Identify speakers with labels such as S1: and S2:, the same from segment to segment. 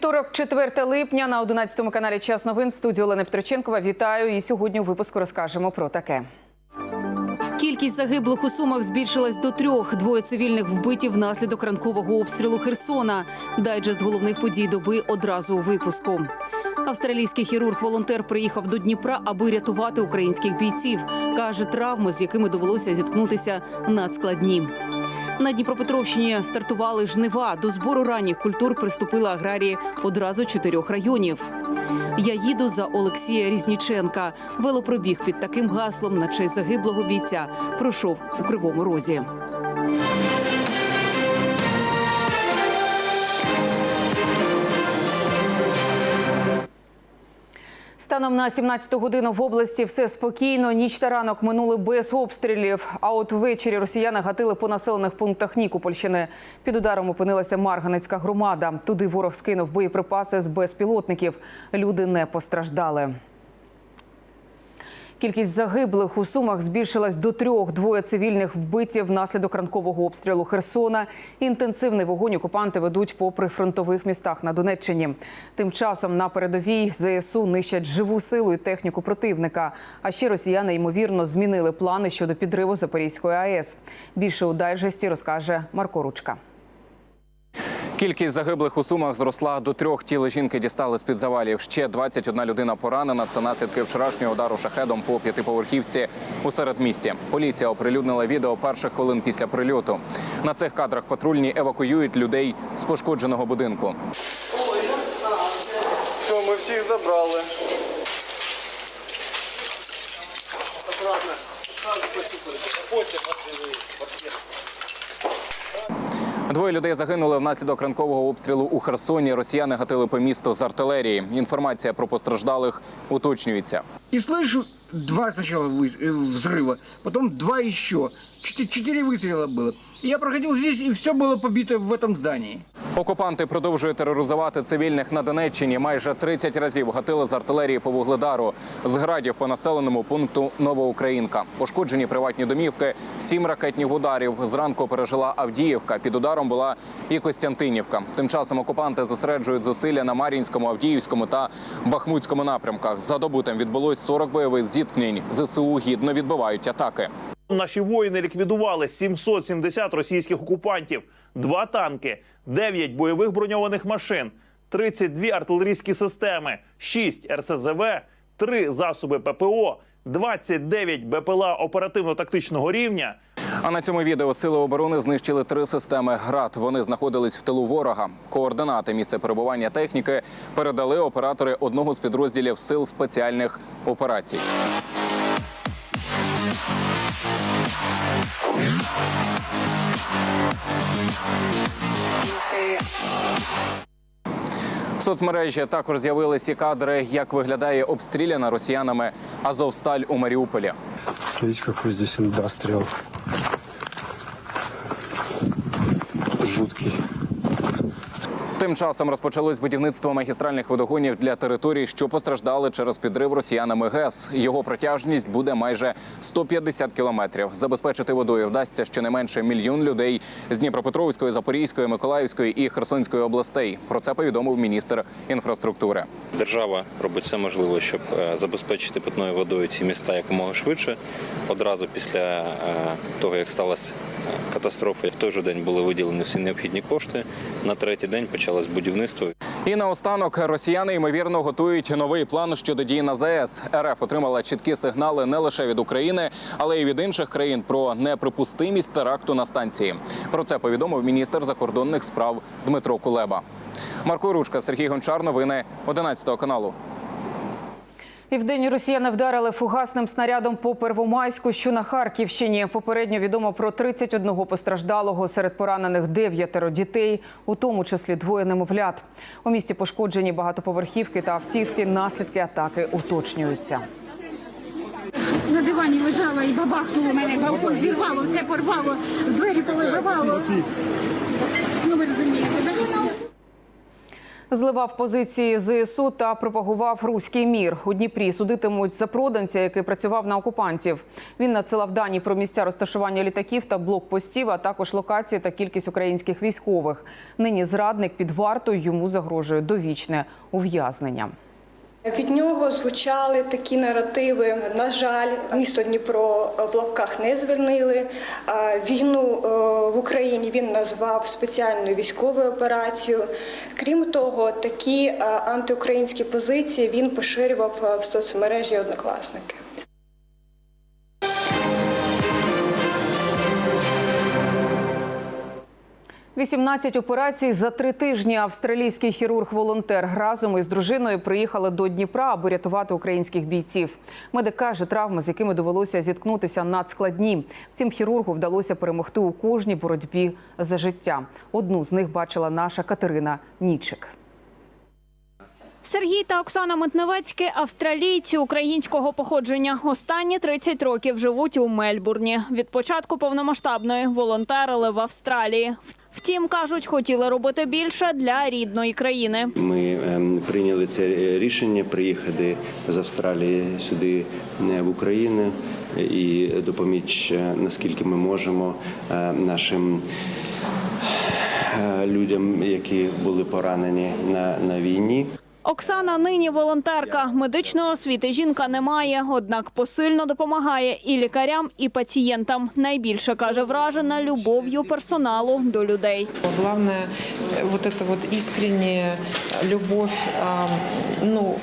S1: Вівторок, 4 липня на 11 каналі Час новин в студії Олена Петроченкова. Вітаю. І сьогодні у випуску розкажемо про таке. Кількість загиблих у сумах збільшилась до трьох. Двоє цивільних вбиті внаслідок ранкового обстрілу Херсона. Дайджест головних подій доби одразу у випуску. Австралійський хірург-волонтер приїхав до Дніпра, аби рятувати українських бійців. каже, травми, з якими довелося зіткнутися, надскладні. На Дніпропетровщині стартували жнива. До збору ранніх культур приступили аграрії одразу чотирьох районів. Я їду за Олексія Різніченка. Велопробіг під таким гаслом на честь загиблого бійця пройшов у Кривому Розі. Станом на 17 годину в області все спокійно. Ніч та ранок минули без обстрілів. А от ввечері росіяни гатили по населених пунктах Нікопольщини. Під ударом опинилася Марганецька громада. Туди ворог скинув боєприпаси з безпілотників. Люди не постраждали. Кількість загиблих у сумах збільшилась до трьох. Двоє цивільних вбиті внаслідок ранкового обстрілу Херсона. Інтенсивний вогонь окупанти ведуть по прифронтових містах на Донеччині. Тим часом на передовій ЗСУ нищать живу силу і техніку противника. А ще росіяни ймовірно змінили плани щодо підриву Запорізької АЕС. Більше у дайджесті розкаже Марко Ручка.
S2: Кількість загиблих у сумах зросла до трьох. Тіли жінки дістали з під завалів. Ще 21 людина поранена. Це наслідки вчорашнього удару шахедом по п'ятиповерхівці у середмісті. Поліція оприлюднила відео перших хвилин після прильоту. На цих кадрах патрульні евакуюють людей з пошкодженого будинку.
S3: Все, ми всіх забрали. Аккуратно. Потім
S2: Двоє людей загинули внаслідок ранкового обстрілу у Херсоні. Росіяни гатили по місту з артилерії. Інформація про постраждалих уточнюється.
S4: І слышу два сначала вы- э, взрыва, потом два еще. Четы- Четыре выстрела было. И я проходил здесь, и все было побито в этом здании.
S2: Окупанти продовжують тероризувати цивільних на Донеччині. Майже 30 разів гатили з артилерії по вугледару. З градів по населеному пункту Новоукраїнка. Пошкоджені приватні домівки, сім ракетних ударів. Зранку пережила Авдіївка. Під ударом була і Костянтинівка. Тим часом окупанти зосереджують зусилля на Мар'їнському, Авдіївському та Бахмутському напрямках. За добу там відбулось 40 бойових зіткнень. ЗСУ гідно відбивають атаки.
S5: Наші воїни ліквідували 770 російських окупантів, два танки, 9 бойових броньованих машин, 32 артилерійські системи, 6 РСЗВ, 3 засоби ППО, 29 БПЛА оперативно-тактичного рівня.
S2: А на цьому відео сили оборони знищили три системи ГРАД. Вони знаходились в тилу ворога. Координати місця перебування техніки передали оператори одного з підрозділів сил спеціальних операцій. В соцмережі також з'явилися кадри, як виглядає обстріляна росіянами Азовсталь у Маріуполі.
S6: Смотрите, какой здесь индастриал.
S2: Тим часом розпочалось будівництво магістральних водогонів для територій, що постраждали через підрив росіянами ГЕС. Його протяжність буде майже 150 кілометрів. Забезпечити водою вдасться щонайменше мільйон людей з Дніпропетровської, Запорізької, Миколаївської і Херсонської областей. Про це повідомив міністр інфраструктури.
S7: Держава робить все можливе, щоб е, забезпечити питною водою ці міста якомога швидше. Одразу після е, того, як сталася катастрофа, в той же день були виділені всі необхідні кошти. На третій день почалось будівництво.
S2: І наостанок росіяни ймовірно готують новий план щодо дій на ЗАЕС. РФ отримала чіткі сигнали не лише від України, але й від інших країн про неприпустимість теракту на станції. Про це повідомив міністр закордонних справ Дмитро Кулеба. Марко Ручка, Сергій Гончар. Новини 11 каналу.
S1: Південні росіяни вдарили фугасним снарядом по Первомайську, що на Харківщині. Попередньо відомо про 31 постраждалого. Серед поранених дев'ятеро дітей, у тому числі двоє немовлят. У місті пошкоджені багатоповерхівки та автівки. Наслідки атаки уточнюються.
S8: На дивані лежала і бабахнуло мене, балкон зірвало, все порвало, двері повибивало. Ну ви розумієте, так?
S1: Зливав позиції ЗСУ та пропагував руський мір. У Дніпрі судитимуть за проданця, який працював на окупантів. Він надсилав дані про місця розташування літаків та блокпостів, а також локації та кількість українських військових. Нині зрадник під вартою йому загрожує довічне ув'язнення.
S9: Від нього звучали такі наративи. На жаль, місто Дніпро в лавках не звільнили. Війну е, в Україні він назвав спеціальною військовою операцією. Крім того, такі е, антиукраїнські позиції він поширював е, в соцмережі однокласники.
S1: – 18 операцій за три тижні. Австралійський хірург-волонтер разом із дружиною приїхали до Дніпра, аби рятувати українських бійців. Медик каже, травми, з якими довелося зіткнутися, надскладні. Втім, хірургу вдалося перемогти у кожній боротьбі за життя. Одну з них бачила наша Катерина Нічик.
S10: Сергій та Оксана Митневецькі – австралійці українського походження. Останні 30 років живуть у Мельбурні. Від початку повномасштабної волонтерили в Австралії. Втім, кажуть, хотіли робити більше для рідної країни.
S11: Ми ем, прийняли це рішення приїхати з Австралії сюди е, в Україну і допоміч, е, наскільки ми можемо е, нашим людям, які були поранені на, на війні.
S10: Оксана нині волонтерка. Медичної освіти жінка не має, однак посильно допомагає і лікарям, і пацієнтам. Найбільше, каже, вражена любов'ю персоналу до людей.
S12: Головне, вот эта вот искренняя любовь, ну,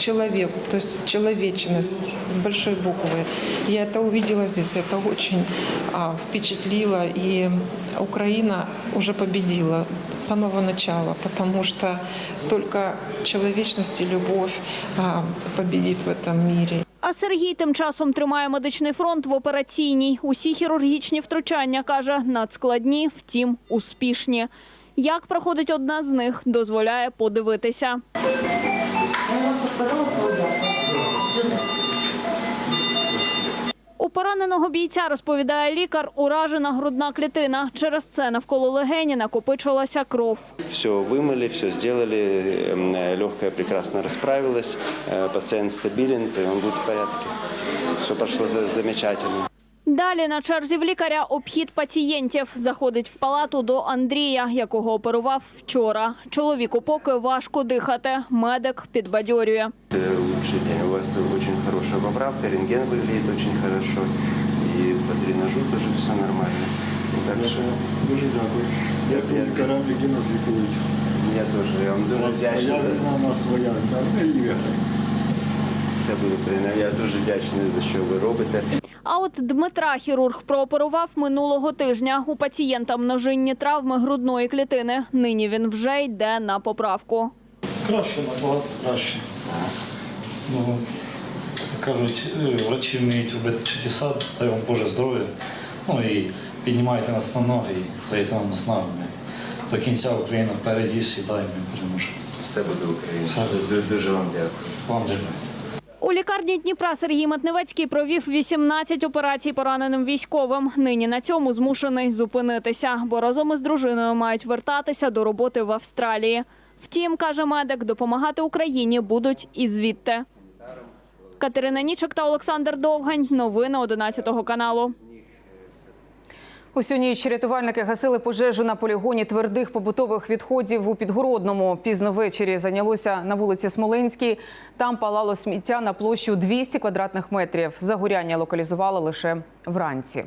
S12: к человеку, то есть человечность с большой буквы. Я это увидела здесь, это очень а, впечатлило. И Украина уже победила с самого начала, потому что только человечность и любовь а, победит в этом мире.
S10: А Сергій тим часом тримає медичний фронт в операційній. Усі хірургічні втручання, каже, надскладні, втім успішні. Як проходить одна з них, дозволяє подивитися. У пораненого бійця, розповідає лікар, уражена грудна клітина. Через це навколо легені накопичилася кров.
S11: Все вымыли, все сделали, ем, легкая прекрасно расправилась, э, пациент стабилен, и он будет в порядке. Все прошло за- замечательно.
S10: Далі на черзі в лікаря обхід пацієнтів. Заходить в палату до Андрія, якого оперував вчора. Чоловіку поки важко дихати. Медик підбадьорює.
S11: Э, Улучшение. У вас очень хорошая поправка, рентген выглядит очень хорошо, и по дренажу тоже все нормально. Так что
S6: Дуже дякую. Дякую лікарям, які нас лікують.
S11: я тоже я вам дуже вдячний.
S6: у нас своя
S11: Все буде прийнято. Я дуже вдячний за що ви робите.
S10: А от Дмитра хірург прооперував минулого тижня. У пацієнта множинні травми грудної клітини. Нині він вже йде на поправку.
S13: Краще, набагато краще. Ну, кажуть, е, врачі вміють робити чудеса, дай вам Боже здоров'я. Ну і піднімайте нас на ноги і даєте нам наснагу. До кінця Україна впереді всі дай ми переможемо.
S11: Все буде Україна.
S13: Все.
S11: Дуже, дуже вам дякую.
S13: Вам дякую.
S10: У лікарні Дніпра Сергій Матневецький провів 18 операцій пораненим військовим. Нині на цьому змушений зупинитися, бо разом із дружиною мають вертатися до роботи в Австралії. Втім, каже медик, допомагати Україні будуть і звідти. Катерина Нічок та Олександр Довгань. Новини 11 каналу.
S1: Усю ніч рятувальники гасили пожежу на полігоні твердих побутових відходів у Підгородному. Пізно ввечері зайнялося на вулиці Смоленській. Там палало сміття на площу 200 квадратних метрів. Загоряння локалізували лише вранці.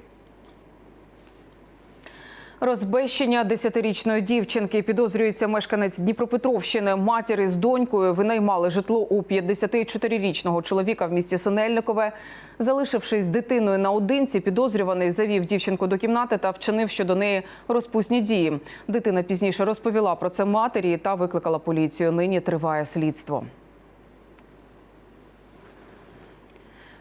S1: Розбещення десятирічної дівчинки підозрюється мешканець Дніпропетровщини. Матір із донькою винаймали житло у 54-річного чоловіка в місті Синельникове. Залишившись дитиною наодинці, підозрюваний завів дівчинку до кімнати та вчинив щодо неї розпусні дії. Дитина пізніше розповіла про це матері та викликала поліцію. Нині триває слідство.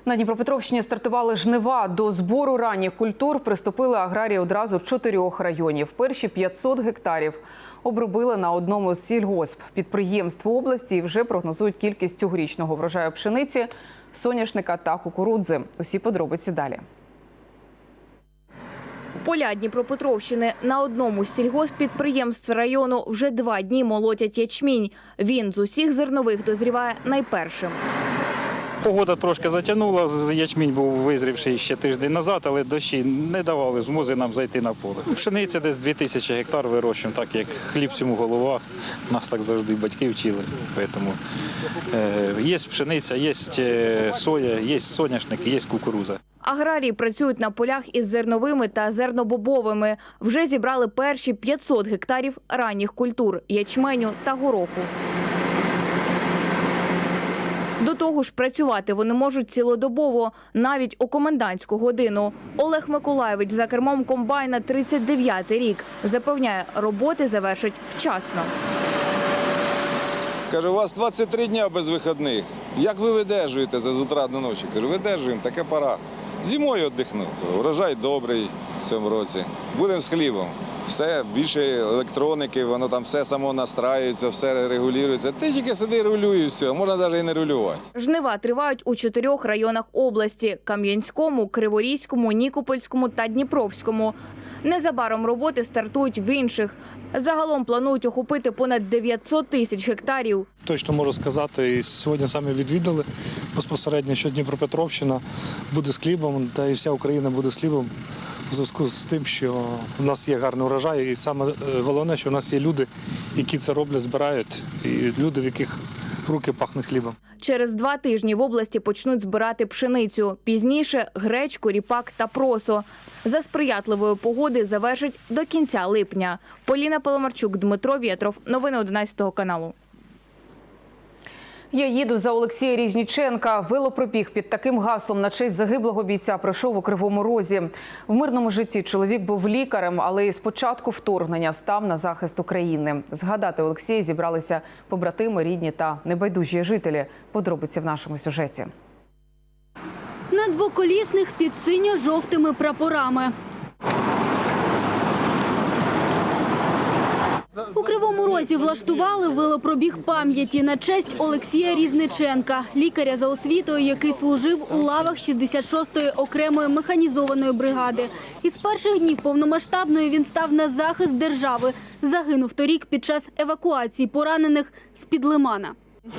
S1: На Дніпропетровщині стартували жнива. До збору ранніх культур приступили аграрії одразу чотирьох районів. Перші 500 гектарів обробили на одному з сільгосп підприємств області і вже прогнозують кількість цьогорічного врожаю пшениці, соняшника та кукурудзи. Усі подробиці далі.
S14: Поля Дніпропетровщини на одному з сільгосппідприємств району вже два дні молотять ячмінь. Він з усіх зернових дозріває найпершим.
S15: Погода трошки затягнула, ячмінь був визрівший ще тиждень назад, але дощі не давали змоги нам зайти на поле. Пшениця десь 2000 гектар вирощуємо, так як хліб всьому голова. Нас так завжди батьки вчили. Тому е, є пшениця, є е, соя, є соняшники, є кукуруза.
S14: Аграрії працюють на полях із зерновими та зернобобовими. Вже зібрали перші 500 гектарів ранніх культур – ячменю та гороху. До того ж, працювати вони можуть цілодобово, навіть у комендантську годину. Олег Миколаєвич за кермом комбайна 39-й рік. Запевняє, роботи завершать вчасно.
S3: Каже, у вас 23 дня без вихідних. Як ви видержуєте за з утра до ночі? Кажу, видержуємо, таке пора. Зимою віддихнути. Врожай добрий в цьому році. Будемо з хлібом. Все, більше електроніки, воно там все само настраюється, все регулюється. Ти тільки сиди рулюй і все, можна навіть і не рулювати.
S14: Жнива тривають у чотирьох районах області – Кам'янському, Криворізькому, Нікопольському та Дніпровському. Незабаром роботи стартують в інших. Загалом планують охопити понад 900 тисяч гектарів.
S16: Точно можу сказати, і сьогодні саме відвідали безпосередньо, що Дніпропетровщина буде з хлібом, та і вся Україна буде з хлібом у зв'язку з тим, що в нас є гарний урожай, і саме е, головне, що в нас є люди, які це роблять, збирають, і люди, в яких руки пахнуть хлібом.
S14: Через два тижні в області почнуть збирати пшеницю. Пізніше – гречку, ріпак та просо. За сприятливої погоди завершить до кінця липня. Поліна Паламарчук, Дмитро Вєтров. Новини 11 каналу.
S1: Я їду за Олексія Різніченка. Велопробіг під таким гаслом на честь загиблого бійця пройшов у Кривому Розі. В мирному житті чоловік був лікарем, але з початку вторгнення став на захист України. Згадати Олексія зібралися побратими, рідні та небайдужі жителі. Подробиці в нашому сюжеті.
S17: На двоколісних під синьо-жовтими прапорами. Розі влаштували велопробіг пам'яті на честь Олексія Різниченка, лікаря за освітою, який служив у лавах 66-ї окремої механізованої бригади. Із перших днів повномасштабної він став на захист держави. Загинув торік під час евакуації поранених з-під лимана.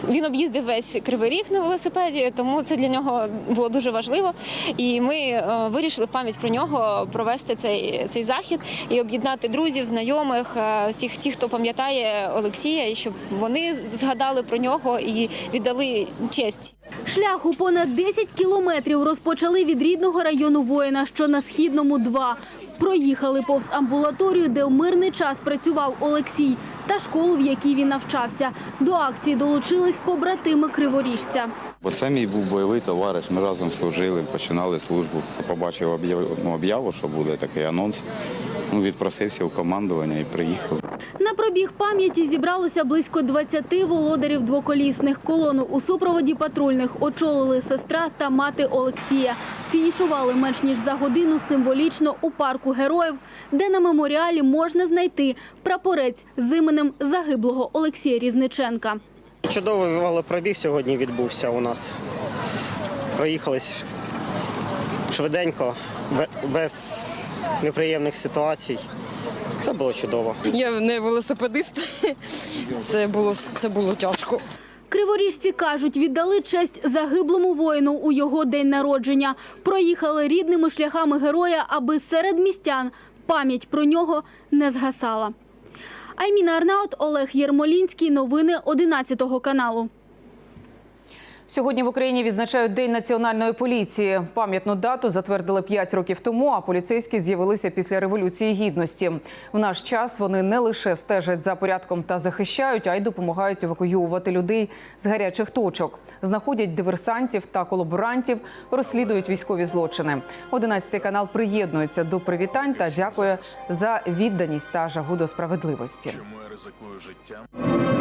S18: Він об'їздив весь кривий ріг на велосипеді, тому це для нього було дуже важливо. І ми е, вирішили в пам'ять про нього провести цей, цей захід і об'єднати друзів, знайомих, е, всіх тих, хто пам'ятає Олексія, і щоб вони згадали про нього і віддали честь.
S17: Шлях у понад 10 кілометрів розпочали від рідного району воїна, що на східному 2. Проїхали повз амбулаторію, де в мирний час працював Олексій, та школу, в якій він навчався. До акції долучились побратими криворіжця.
S19: Бо це мій був бойовий товариш. Ми разом служили, починали службу. Побачив ну, об'яву, що буде такий анонс. Ну, відпросився у командування і приїхав.
S17: На пробіг пам'яті зібралося близько 20 володарів двоколісних. Колону у супроводі патрульних очолили сестра та мати Олексія. Фінішували менш ніж за годину символічно у парку героїв, де на меморіалі можна знайти прапорець з іменем загиблого Олексія Різниченка.
S20: Чудовий велопробіг сьогодні відбувся у нас. Проїхались швиденько, без неприємних ситуацій. Це було чудово.
S6: Я не велосипедист. Це було це було тяжко.
S17: Криворіжці кажуть, віддали честь загиблому воїну у його день народження. Проїхали рідними шляхами героя, аби серед містян пам'ять про нього не згасала. Айміна Арнаут, Олег Єрмолінський. Новини 11 каналу.
S1: Сьогодні в Україні відзначають День національної поліції. Пам'ятну дату затвердили 5 років тому, а поліцейські з'явилися після революції гідності. В наш час вони не лише стежать за порядком та захищають, а й допомагають евакуювати людей з гарячих точок, знаходять диверсантів та колаборантів, розслідують військові злочини. 11 канал приєднується до привітань та дякує за відданість та жагу до справедливості.
S21: Чому я ризикую життям?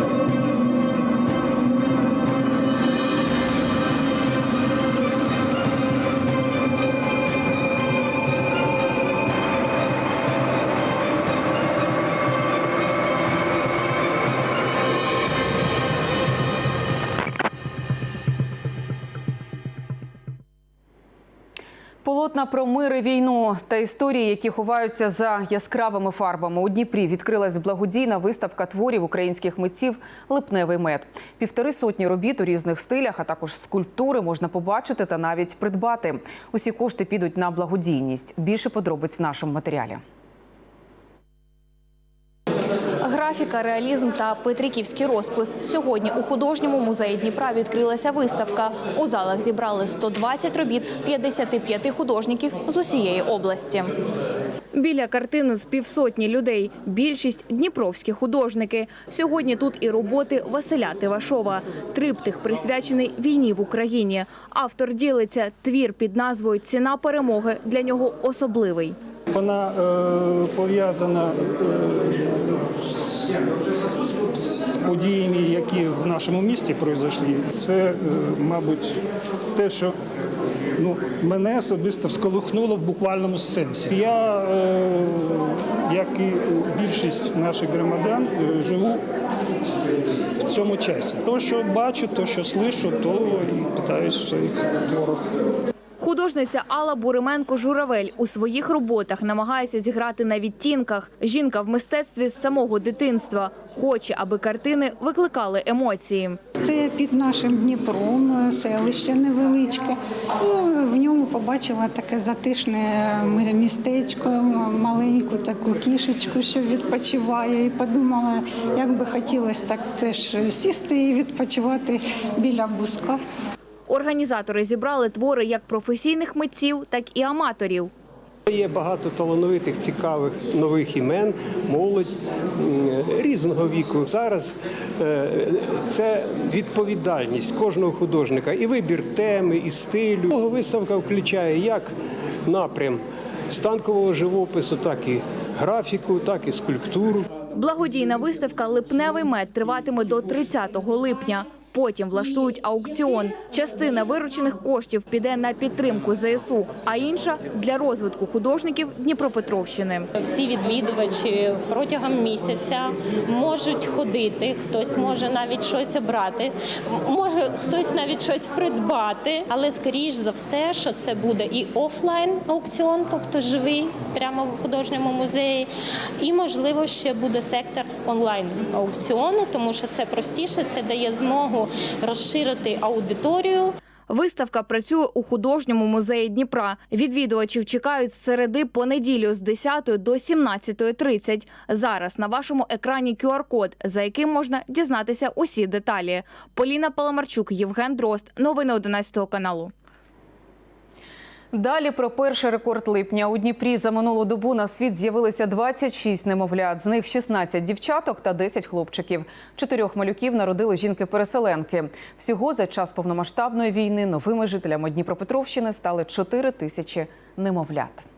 S1: Полотна про мир і війну та історії, які ховаються за яскравими фарбами. У Дніпрі відкрилась благодійна виставка творів українських митців Липневий мед. Півтори сотні робіт у різних стилях, а також скульптури можна побачити та навіть придбати. Усі кошти підуть на благодійність. Більше подробиць в нашому матеріалі.
S14: Графіка, реалізм та петриківський розпис. Сьогодні у художньому музеї Дніпра відкрилася виставка. У залах зібрали 120 робіт 55 художників з усієї області. Біля картини з півсотні людей. Більшість – дніпровські художники. Сьогодні тут і роботи Василя Тивашова. Триптих присвячений війні в Україні. Автор ділиться твір під назвою «Ціна перемоги» для нього особливий.
S22: Вона е, пов'язана е, з, з- подіями, які в нашому місті пройшли. Це, е, мабуть, те, що ну, мене особисто всколихнуло в буквальному сенсі. Я, е, як і більшість наших громадян, е, живу в цьому часі. То, що бачу, то, що слышу, то і питаюсь в своїх творах.
S14: Художниця Алла Бурименко-Журавель у своїх роботах намагається зіграти на відтінках. Жінка в мистецтві з самого дитинства хоче, аби картини викликали емоції.
S23: Це під нашим Дніпром, селище невеличке. І в ньому побачила таке затишне містечко, маленьку таку кішечку, що відпочиває. І подумала, як би хотілося так теж сісти і відпочивати біля буска.
S14: Організатори зібрали твори як професійних митців, так і аматорів.
S24: Є багато талановитих, цікавих нових імен, молодь різного віку. Зараз е, це відповідальність кожного художника і вибір теми, і стилю. Виставка включає як напрям станкового живопису, так і графіку, так і скульптуру.
S14: Благодійна виставка Липневий мед триватиме до 30 липня. Потім влаштують аукціон. Частина виручених коштів піде на підтримку ЗСУ, а інша для розвитку художників Дніпропетровщини.
S25: Всі відвідувачі протягом місяця можуть ходити, хтось може навіть щось обрати, може хтось навіть щось придбати. Але скоріш за все, що це буде і офлайн аукціон, тобто живий, прямо в художньому музеї, і можливо ще буде сектор онлайн аукціони, тому що це простіше, це дає змогу розширити аудиторію.
S14: Виставка працює у художньому музеї Дніпра. Відвідувачів чекають з середи по неділю з 10 до 17.30. Зараз на вашому екрані QR-код, за яким можна дізнатися усі деталі. Поліна Паламарчук, Євген Дрозд. Новини 11 каналу.
S1: Далі про перший рекорд липня. У Дніпрі за минулу добу на світ з'явилися 26 немовлят. З них 16 дівчаток та 10 хлопчиків. Чотирьох малюків народили жінки-переселенки. Всього за час повномасштабної війни новими жителями Дніпропетровщини стали 4 тисячі немовлят.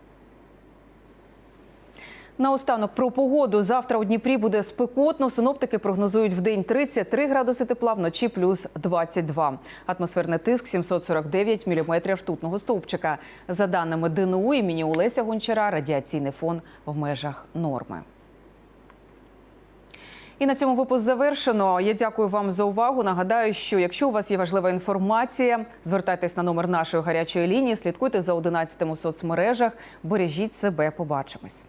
S1: Наостанок про погоду. Завтра у Дніпрі буде спекотно. Синоптики прогнозують в день 33 градуси тепла, вночі плюс 22. Атмосферний тиск 749 міліметрів ртутного стовпчика. За даними ДНУ імені Олеся Гончара, радіаційний фон в межах норми. І на цьому випуск завершено. Я дякую вам за увагу. Нагадаю, що якщо у вас є важлива інформація, звертайтесь на номер нашої гарячої лінії, слідкуйте за 11 у соцмережах, бережіть себе. Побачимось.